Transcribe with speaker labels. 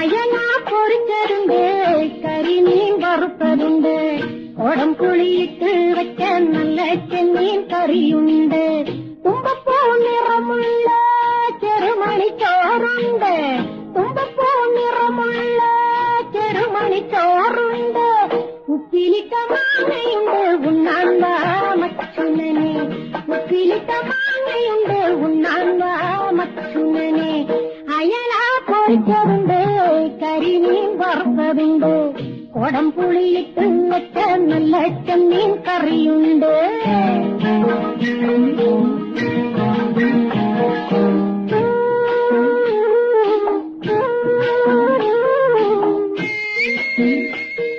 Speaker 1: அயனா பொறிச்சதுண்டு கறி மீன் வறுப்பதுண்டு. உடம் புளியிட்டு வைக்க நல்ல சென்னீன் கறியுண்டு. தும்பப்பூ நிறமுள்ள செருமணி சோறுண்டு. தும்பப்பூ நிறமுள்ள செருமணி சோறுண்டு. உப்பிலிட்ட மாங்கையுண்டு உண்ணான்பா மச்சுனனே உப்பிலிட்ட மாங்கையுண்டு உண்ணான்பா மச்சுனனே அயலா பொறிச்சதுண்டு கரி மீன் வறுப்பதுண்டு குடம் புளியிட்டு வச்ச நல்ல மீன் கறியுண்டு Thank you.